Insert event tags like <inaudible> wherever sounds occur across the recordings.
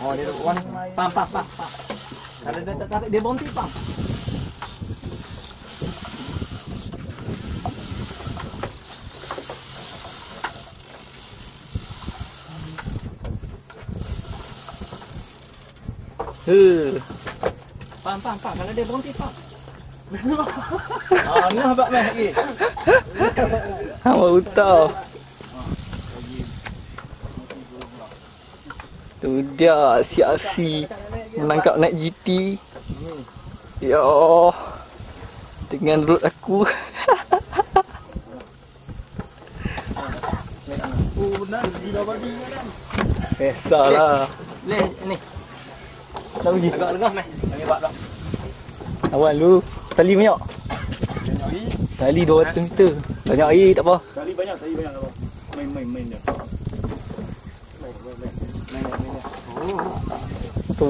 Oh dia one pam pam pam. pam. Kalau dia tak tarik dia berhenti pam. Heh. Pam pam pam. Kalau <laughs> dia berhenti pam. ah, ni habaq meh lagi. Hang baru Tu dia si Asi menangkap naik GT. Ya. Dengan root aku. Oh benar gila bagi kan. Biasalah. Leh ni. Nak pergi. Agak lengah meh. Bagi buat dah. Awal lu. Tali banyak. Tali 200 meter. Banyak air tak apa. Tali banyak, tali banyak apa. Main main main je. Tu.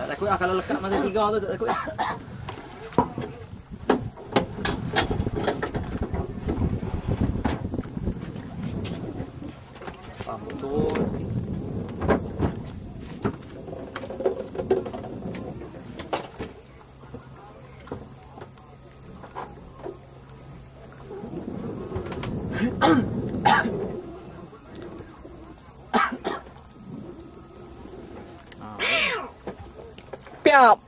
Tak takut lah kalau lekat masa tiga Piop.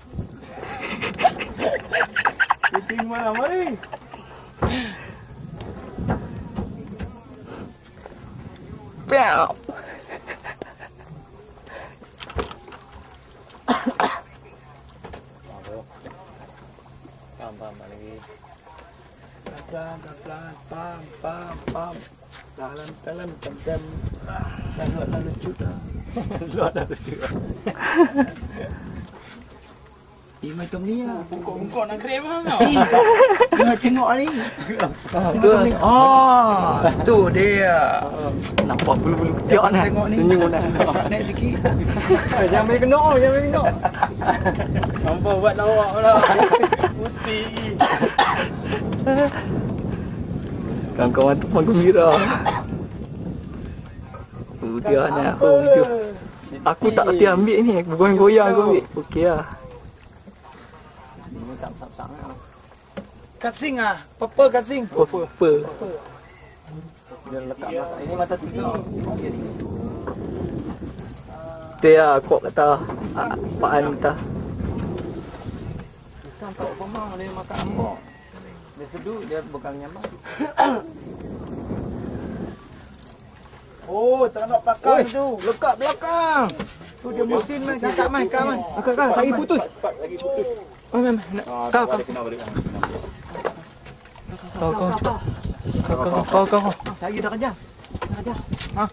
Titing mo naman eh. Piop. Tama, malagi. Pelan pelan pam pam pam. Talan talan tam tam. Sangat lalu juta. Luar dah lucu. Eh macam ni lah. Bungkuk nak krem lah kau. Tengok tengok ni. Ah, tu lah. Oh, tu dia. Nampak bulu-bulu ketiak ni. Tengok ni. Senyum <laughs> dah. Tak naik sikit. Jangan main kena, jangan main kena. Nampak buat lawak pula. <laughs> Putih. Kawan-kawan tu pun gembira. Tu dia ni aku video. Aku tak kerti ambil ni. Aku goyang-goyang aku ambil. Okey lah. Ini tak besar-besar lah. Kasing ah. Purple kasing. Oh, super. Dia lekat belakang. Ini mata tiga. Tu lah kuat kata. Ah, Pak An kata. Pisang tak pemang dia makan ambok. Dia seduh, dia bukan nyaman. Oh, tak nak pakai Oi, tu. lekat belakang. Tu dia mesin mai kakak mai kakak mai. Kakak, kakak, saya putus. Lagi putus. Oh, nak- kau, kau. Kena balik. Kau, kau. Kau, kau, kau, kau. Ah, Saya dah kejar. Dah kejar. Ah.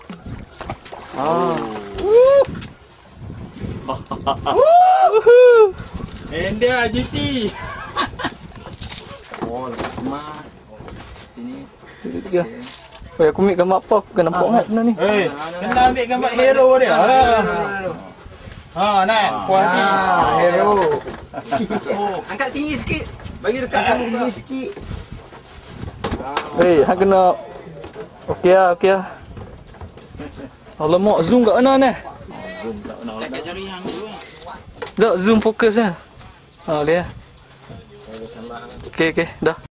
And dia GT. Oh, lemak. Ini. Tu dia. Oh, aku ambil gambar apa? Aku kena nampak kan benda ni. Hei, kena ambil gambar hero dia. Ha, nak. Puas hati. hero. oh, angkat tinggi sikit. Bagi dekat kamu tinggi sikit. Hei, hang kena Okey lah, okey lah. Alamak, zoom kat mana ni? Dekat jari hang dulu. Tak, zoom fokus lah. Ha, boleh lah. Okey, okey, dah.